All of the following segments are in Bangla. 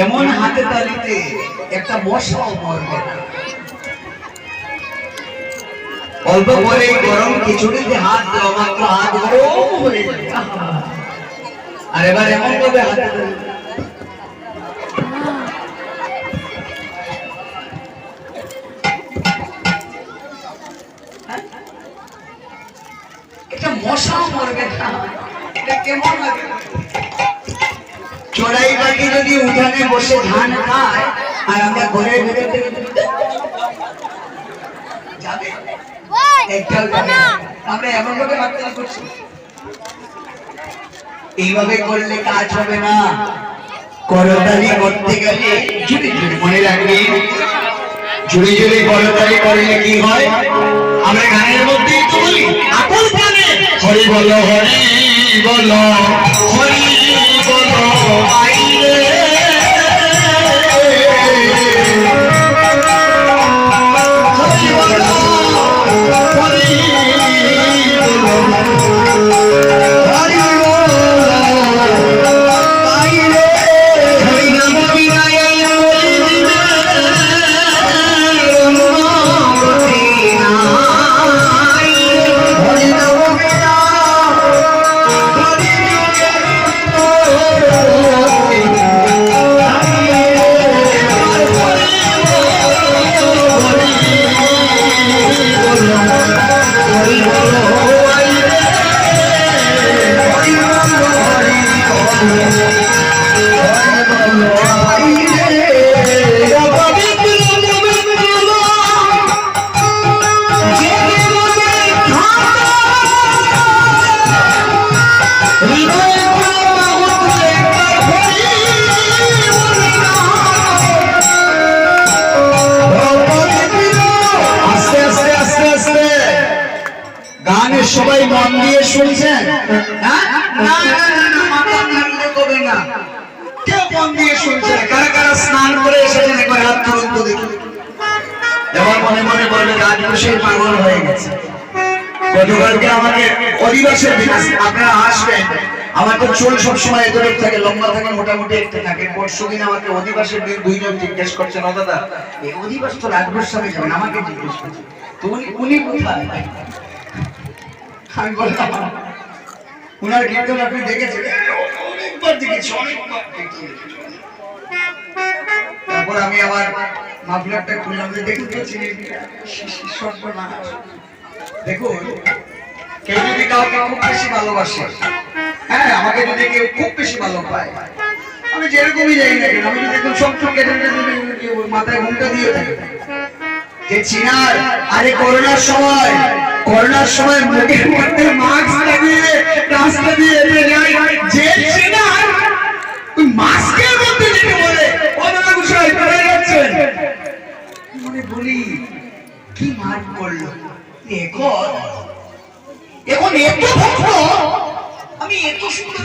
এমন হাতে তালিতে একটা মশাও মরবে না। অল্প করে গরম খিচুড়িতে হাত দেওয়া মাত্র হাত গরম হয়ে আর এবার এমন ভাবে হাতে এটা মশাও মরবে না। এটা কেমন লাগে? চড়াই পাখি যদি উঠানে বসে ধান খায় আর আমরা ঘরের ভেতর থেকে যাবে? একটাও যাবে আমরা এমন ভাবে বার্তা করছি। এইভাবে করলে কাজ হবে না। করতালি করতে গেলে জুড়ে জুড়ে মনে রাখবি জুড়ে জুড়ে করতালি করলে কি হয়? আমরা গানের মধ্যেই তো বলি আপন প্রাণে। হরি বলো হরি বলো। আমাকে লম্বা থাকে, মোটামুটি একটা থাকে। পরশু দিন আমাকে অধিবাসের দিন দুইজন জিজ্ঞেস করছেন, ও অধিবাস তো রাজগোস্বামী যাবেন, আমাকে জিজ্ঞেস করছেন। আমি বললাম উনার কীর্তন আপনি দেখেছেন? অনেকবার দেখেছি। তারপর আমি আবার মাফলারটা খুললাম যে দেখুন সর্বনাশ দেখুন, কেউ যদি কাউকে খুব বেশি ভালোবাসে হ্যাঁ আমাকে যদি কেউ খুব বেশি ভালো পায় আমি যেরকমই যাই না কেন, আমি যদি একদম সব চোখ মাথায় ঘুমটা দিয়ে থাকি যে চিনার আরে করোনার সময় করোনার সময় মুখের মধ্যে মাস্ক লাগিয়ে রাস্তা দিয়ে এড়িয়ে যায়। যে চিনার ওই মাস্কের মধ্যে যেতে বলে, অনাথ বিষয় করে যাচ্ছেন। মনে বলি, কি মার করল? এখন এখন এত ভক্ত, আমি এত সুন্দর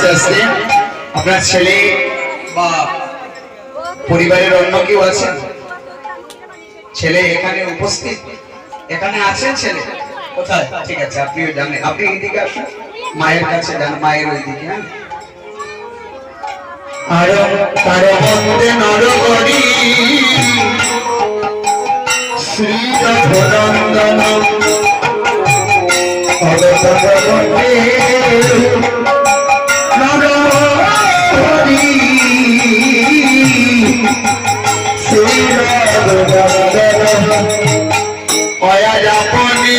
আস্তে আস্তে। আপনার ছেলে বা পরিবারের অন্য কেউ আছেন? ছেলে এখানে উপস্থিত? এখানে আছেন ছেলে? কোথায়? ঠিক আছে, আপনিও জানেন। আপনি এইদিকে আসুন। মায়ের কাছে যান, মায়ের ওইদিকে হ্যাঁ? আর রঘুনন্দন অয়া যাপনে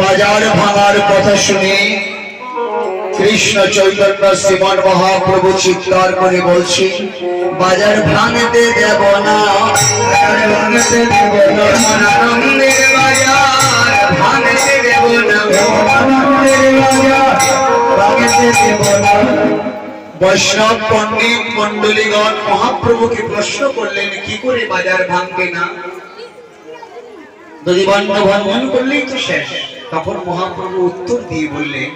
বাজার ভাঙার কথা শুনে কৃষ্ণ চৈতন্য শ্রীমান মহাপ্রভু চিৎকার করে বলছি বাজার ভাঙতে দেব না। ভাঙতে দেব দেব না। বৈষ্ণব পণ্ডিত মন্ডলীগণ মহাপ্রভুকে প্রশ্ন করলেন, কি করে বাজার ভাঙবে না? যদি বন্ধ বন্ধন করলেই তো শেষ। তখন মহাপ্রভু উত্তর দিয়ে বললেন,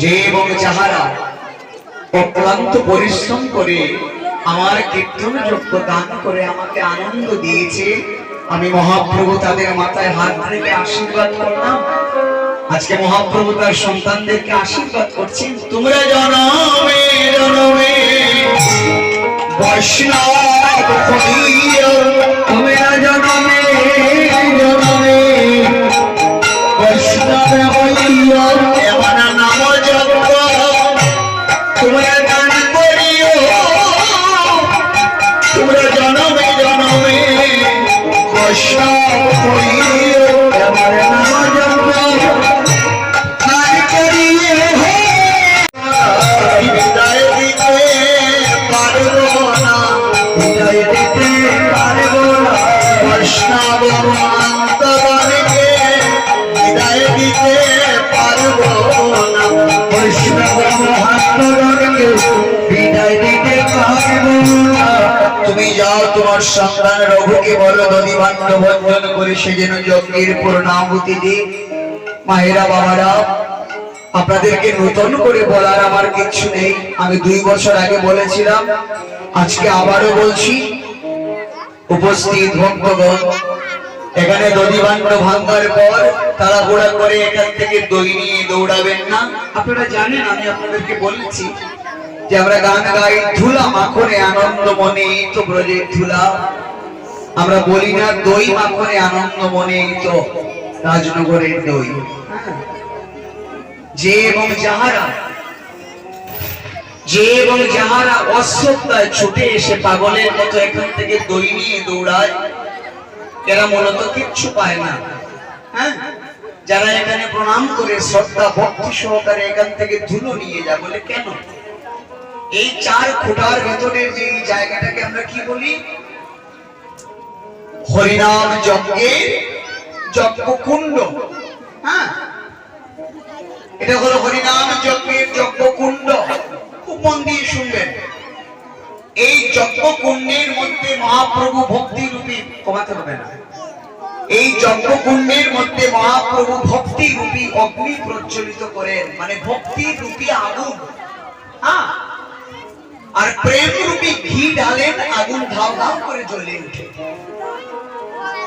যে এবং যাহারা অক্লান্ত পরিশ্রম করে আমার কীর্তন যোগ্য দান করে আমাকে আনন্দ দিয়েছে, আমি মহাপ্রভু তাদের মাথায় হাত রেখে আশীর্বাদ করলাম। আজকে মহাপ্রভু তার সন্তানদেরকে আশীর্বাদ করছেন তোমরা জনমে জনমে। বৈষ্ণব তোমরা জনমে জনমে। বৈষ্ণব ভঞ্জন করে সে যেন যজ্ঞের পূর্ণাহুতি দিক মায়েরা, বাবারা, আপনাদেরকে নতুন করে বলার আমার কিছু নেই। আমি দুই বছর আগে বলেছিলাম, আজকে আবারও বলছি, উপস্থিত ভক্তগণ, এখানে দধিবান্ড ভাঙ্গার পর তারা ঘোড়া করে এখান থেকে দই নিয়ে দৌড়াবেন না। আপনারা জানেন, আমি আপনাদেরকে বলেছি যে আমরা গান গাই ধুলা, মাখনে আনন্দ মনে তো ব্রজের ধুলা। আমরা বলি না দই মাখনে আনন্দ মনে তো রাজনগরের দই। যে এবং যাহারা, যে এবং যাহারা অশ্বত্থায় ছুটে এসে পাগলের মতো এখান থেকে দই নিয়ে দৌড়ায়, এরা মূলত কিচ্ছু পায় না। হ্যাঁ? যারা এখানে প্রণাম করে শ্রদ্ধা, ভক্তি সহকারে এখান থেকে ধুলো নিয়ে যায়, বলে কেন? এই চার খুঁটার ভেতরের যে জায়গাটাকে আমরা কি বলি? হরিনাম যজ্ঞের যজ্ঞ কুণ্ড হ্যাঁ? এটা হলো হরিনাম যজ্ঞের যজ্ঞ কুণ্ড খুব মন দিয়ে শুনবেন। এই যজ্ঞ কুণ্ডের মধ্যে মহাপ্রভু ভক্তি রূপী কমাতে হবে না। এই যজ্ঞ কুণ্ডের মধ্যে মহাপ্রভু ভক্তি রূপী অগ্নি প্রজ্বলিত করেন মানে ভক্তি রূপী আগুন। হ্যাঁ? আর প্রেম রূপী ঘি ঢালেন, আগুন ধাও ধাও করে জ্বলে ওঠে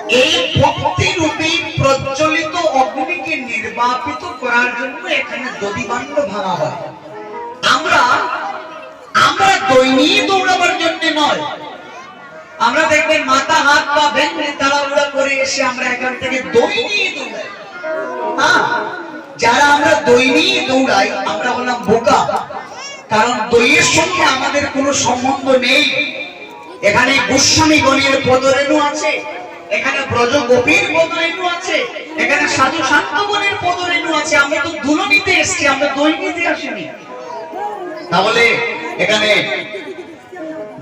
এই ভক্তি রূপী প্রজ্বলিত অগ্নিকে নির্বাপিত করার জন্য এখানে দধিবান্ড ভাঙা হয়। আমরা আমরা দই নিয়ে দৌড়াবার জন্য নয়। আমরা দেখবেন মাথা, হাত, পা ভেঙে তাড়াহুড়া করে এসে আমরা এখান থেকে দই নিয়ে দৌড়াই। হ্যাঁ? যারা আমরা দই নিয়ে দৌড়াই, আমরা হলাম বোকা। কারণ দইয়ের সঙ্গে আমাদের কোনো সম্বন্ধ নেই। এখানে গোস্বামী গণের পদরেণু আছে। এখানে ব্রজ গোপীর পদরেণু আছে, এখানে সাধু শান্তগণের পদরেণু আছে, আমরা তো ধুলো নিতে এসছি, আমরা দই নিতে আসিনি। তাহলে এখানে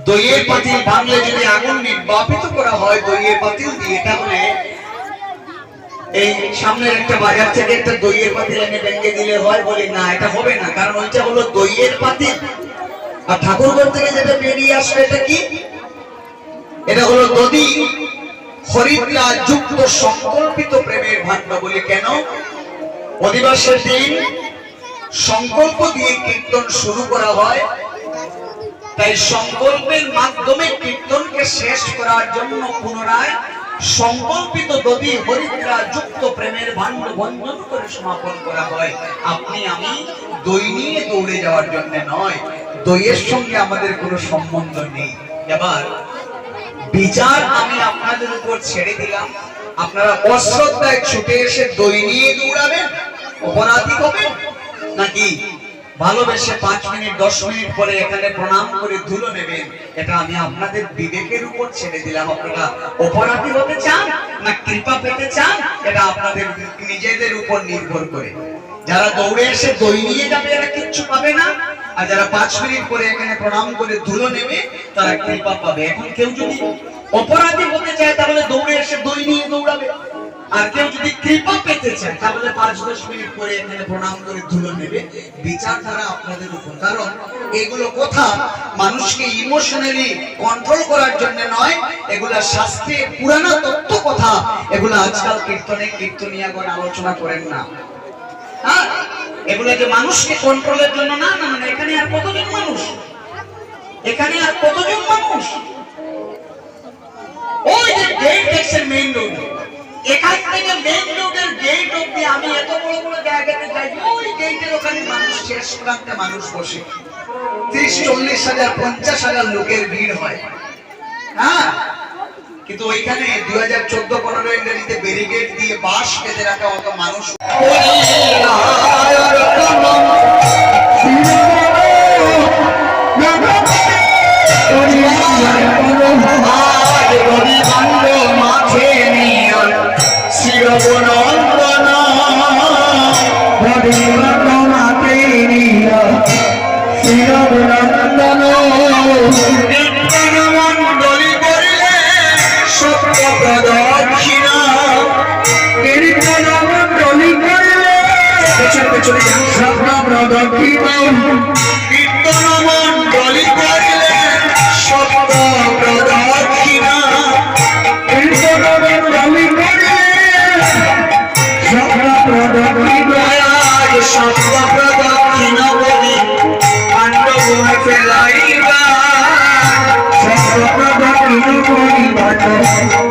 দইয়ের পাতিল ভাঙলে যদি আগুন নির্বাপিত করা হয় দইয়ের পাতিল দিয়ে তাহলে এই সামনের একটা বাজার থেকে একটা দইয়ের পাতিল এনে ব্যাংকে দিলে হয় বলি না, এটা হবে না, কারণ ওইটা হলো দইয়ের পাতিল। আর ঠাকুরঘর থেকে যেটা বেরিয়ে আসবে, এটা কি? এটা হলো দধি। হরিদ্রা যুক্ত সংকল্পিত প্রেমের ভাণ্ড বলি কেন? অধিবাসের দিন সংকল্প দিয়ে কীর্তন শুরু করা হয়। তাই সংকল্পের মাধ্যমে কীর্তনকে শেষ করার জন্য পুনরায় সংকল্পিত দবি হরিদ্রা যুক্ত প্রেমের ভাণ্ড বন্ধন করে সমাপন করা হয়। আপনি, আমি দই নিয়ে দৌড়ে যাওয়ার জন্য নয়, দইয়ের সঙ্গে আমাদের কোনো সম্বন্ধ নেই। এবার বিচার আমি আপনাদের উপর ছেড়ে দিলাম। আপনারা অশ্রদ্ধায় ছুটে এসে দই নিয়ে দৌড়াবেন, অপরাধী হবেন, নাকি ভালোবেসে পাঁচ মিনিট, দশ মিনিট পরে এখানে প্রণাম করে ধুলো নেবেন? এটা আমি আপনাদের বিবেকের উপর ছেড়ে দিলাম। আপনারা অপরাধী হতে চান না কৃপা পেতে চান, এটা আপনাদের নিজেদের উপর নির্ভর করে। যারা দৌড়ে এসে দই নিয়ে যাবে, এরা কিচ্ছু পাবে না। আর যারা পাঁচ মিনিট পরে এখানে প্রণাম করে ধুলো নেবে, তারা কৃপা পাবে। এখন কেউ যদি অপরাধী হতে চায়, তাহলে দৌড়ে এসে দই নিয়ে দৌড়াবে। আর কেউ যদি কৃপা পেতে চায়, তাহলে পাঁচ দশ মিনিট পরে এখানে প্রণাম করে ধুলো নেবে। বিচার বিচারধারা আপনাদের উপর। কারণ এগুলো কথা মানুষকে ইমোশনালি কন্ট্রোল করার জন্য নয়, এগুলা শাস্ত্রে পুরানো তত্ত্ব কথা। এগুলো আজকাল কীর্তনে কীর্তনিয়াগণ আলোচনা করেন না। হ্যাঁ? এগুলো যে মানুষকে কন্ট্রোলের জন্য না না না এখানে আর কতজন মানুষ? এখানে আর কতজন মানুষ? ওই যে গেট দেখছেন মেইন রোড এখান থেকে মেইন রোডের গেট অব্দি আমি এত বড় বড় জায়গাতে যাই, ওই গেটের ওখানে মানুষ শেষ প্রান্তে মানুষ বসে। ত্রিশ, চল্লিশ হাজার, পঞ্চাশ হাজার লোকের ভিড় হয়। হ্যাঁ? কিন্তু ওইখানে দুই হাজার চোদ্দ পনেরো ইংরেজিতে ব্যারিকেড দিয়ে বাঁশ বেঁধে রাখা অত মানুষ মন্ডলী প্রদক্ষিণা। কীর্তনম প্রলিকলে পেছনে পেছনে যান স্বপ্ন প্রদক্ষিণা। কীর্তনম প্রলিকলে স্বপ্ন প্রদক্ষিণা কীর্তনম প্রলিকলে স্বপ্ন প্রদক্ষিণা স্বপ্ন প্রদক্ষিণা বলি পাণ্ডব ফেলাইবা স্বপ্ন প্রদক্ষিণা বলি পাণ্ডব।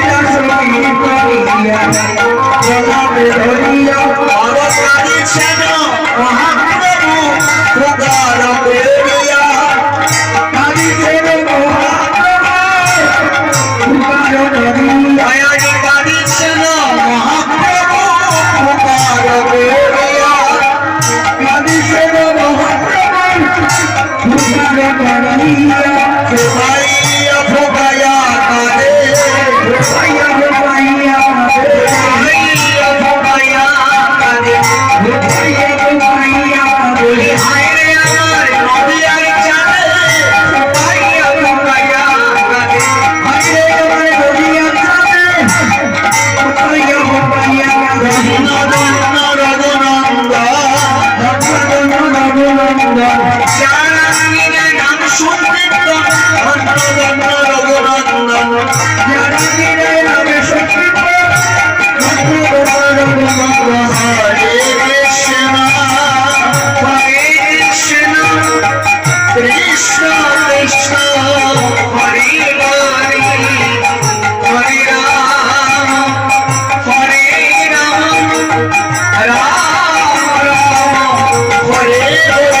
Thank you.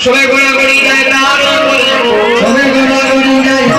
সবাই গোড়া গড়ি যায় তার সবে গোড়া গড়ি যায়